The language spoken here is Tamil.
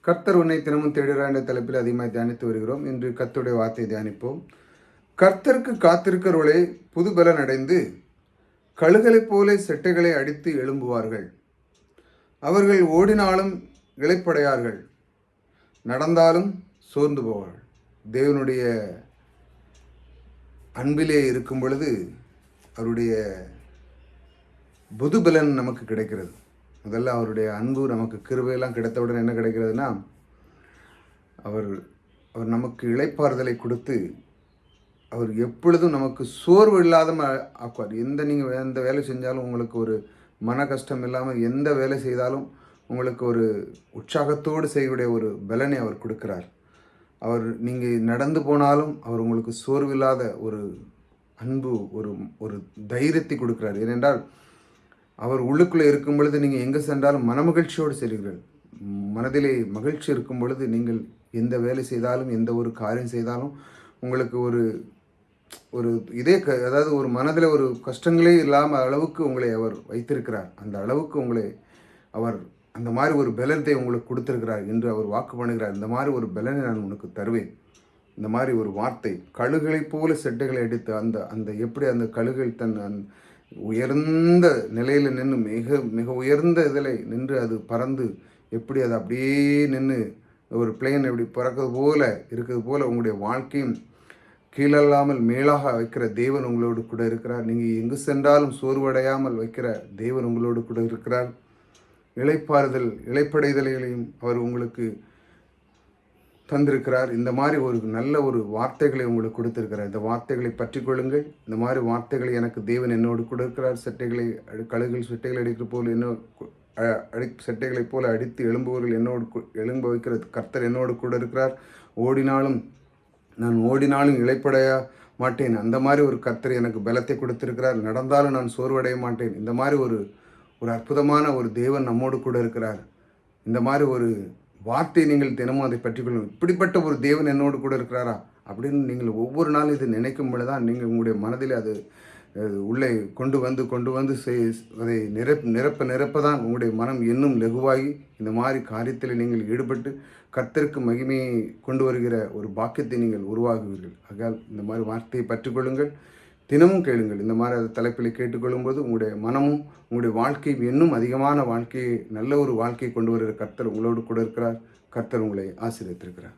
கர்த்தர் உன்னை தினமும் தேடுகிறார் என்ற தலைப்பில் அதிகமாக தியானித்து வருகிறோம். இன்று கர்த்தருடைய வார்த்தையை தியானிப்போம். கர்த்தருக்கு காத்திருக்கிறவர்களே புதுபலன் அடைந்து கழுகளைப் போல செட்டைகளை அடித்து எழும்புவார்கள். அவர்கள் ஓடினாலும் இழைப்படையார்கள் நடந்தாலும் சோர்ந்து போவார்கள். தேவனுடைய அன்பிலே இருக்கும் பொழுது அவருடைய புதுபலன் நமக்கு கிடைக்கிறது. முதல்ல அவருடைய அன்பு நமக்கு கிருபையெல்லாம் கிடைத்தவுடன் என்ன கிடைக்கிறதுனா அவர் அவர் நமக்கு இளைப்பாறுதலை கொடுத்து அவர் எப்பொழுதும் நமக்கு சோர்வு இல்லாத ஆக்குவார். எந்த நீங்கள் எந்த வேலை செஞ்சாலும் உங்களுக்கு ஒரு மன கஷ்டம் இல்லாமல் எந்த வேலை செய்தாலும் உங்களுக்கு ஒரு உற்சாகத்தோடு செய்யக்கூடிய ஒரு பலனை அவர் கொடுக்கிறார். அவர் நீங்கள் நடந்து போனாலும் அவர் உங்களுக்கு சோர்வில்லாத ஒரு அன்பு ஒரு ஒரு தைரியத்தை கொடுக்கிறார். ஏனென்றால் அவர் உள்ளுக்குள்ளே இருக்கும் பொழுது நீங்கள் எங்கே சென்றாலும் மனமகிழ்ச்சியோடு செல்கிறீர்கள். மனதிலே மகிழ்ச்சி இருக்கும் பொழுது நீங்கள் எந்த வேலை செய்தாலும் எந்த ஒரு காரியம் செய்தாலும் உங்களுக்கு ஒரு ஒரு இதே க அதாவது ஒரு மனதில் ஒரு கஷ்டங்களே இல்லாமல் அளவுக்கு உங்களை அவர் வைத்திருக்கிறார். அந்த அளவுக்கு உங்களை அவர் அந்த மாதிரி ஒரு பலனத்தை உங்களுக்கு கொடுத்துருக்கிறார் என்று அவர் வாக்கு பண்ணுகிறார். இந்த மாதிரி ஒரு பலனை நான் உனக்கு தருவேன். இந்த மாதிரி ஒரு வார்த்தை கழுகளை போல செட்டைகளை எடுத்து அந்த அந்த எப்படி அந்த கழுகுகள் தன் அந்த உயர்ந்த நிலையில் நின்று மிக மிக உயர்ந்த இதில் நின்று அது பறந்து எப்படி அது அப்படியே நின்று ஒரு பிளேன் எப்படி பறக்கிறது போல இருக்கிறது போல் உங்களுடைய வாழ்க்கையும் கீழல்லாமல் மேலாக வைக்கிற தேவன் உங்களோடு கூட இருக்கிறார். நீங்கள் எங்கு சென்றாலும் சோர்வடையாமல் வைக்கிற தேவன் உங்களோடு கூட இருக்கிறார். இழைப்பாறுதல் இழைப்படைதலைகளையும் அவர் உங்களுக்கு தந்திருக்கிறார். இந்த மாதிரி ஒரு நல்ல ஒரு வார்த்தைகளை உங்களுக்கு கொடுத்திருக்கிறார். இந்த வார்த்தைகளை பற்றி கொள்ளுங்கள். இந்த மாதிரி வார்த்தைகளை எனக்கு தேவன் என்னோடு கூட இருக்கிறார் செட்டைகளை அடி- கழுகுகள் சட்டைகளை அடிக்கிற போல் என்ன அடி சட்டைகளைப் போல அடித்து எழும்புவர்கள் என்னோடு எழும்ப வைக்கிற கர்த்தர் என்னோடு கூட இருக்கிறார். ஓடினாலும் நான் ஓடினாலும் இளைப்படைய மாட்டேன். அந்த மாதிரி ஒரு கர்த்தர் எனக்கு பலத்தை கொடுத்திருக்கிறார். நடந்தாலும் நான் சோர்வடைய மாட்டேன். இந்த மாதிரி ஒரு ஒரு அற்புதமான ஒரு தேவன் நம்மோடு கூட இருக்கிறார். இந்த மாதிரி ஒரு வார்த்தை நீங்கள் தினமும் அதை பற்றி கொள்ளுங்கள் இப்படிப்பட்ட ஒரு தேவன் என்னோடு கூட இருக்கிறாரா? அப்படின்னு நீங்கள் ஒவ்வொரு நாளும் இது நினைக்கும் பொழுது தான் நீங்கள் உங்களுடைய மனதில் அது உள்ளே கொண்டு வந்து கொண்டு வந்து செய் அதை நிரப் நிரப்ப நிரப்ப தான் உங்களுடைய மனம் இன்னும் லெகுவாகி இந்த மாதிரி காரியத்தில் நீங்கள் ஈடுபட்டு கர்த்தருக்கு மகிமையை கொண்டு வருகிற ஒரு பாக்கியத்தை நீங்கள் உருவாகுவீர்கள் ஆகையால் இந்த மாதிரி வார்த்தையை பற்றிக்கொள்ளுங்கள். தினமும் கேளுங்கள். இந்த மாதிரி தலைப்பில் கேட்டுக்கொள்ளும்போது உங்களுடைய மனமும் உங்களுடைய வாழ்க்கையும் இன்னும் அதிகமான வாழ்க்கையை நல்ல ஒரு வாழ்க்கையை கொண்டு வருகிற கர்த்தர் உங்களோடு கூட இருக்கிறார். கர்த்தர் உங்களை ஆசீர்வித்திருக்கிறார்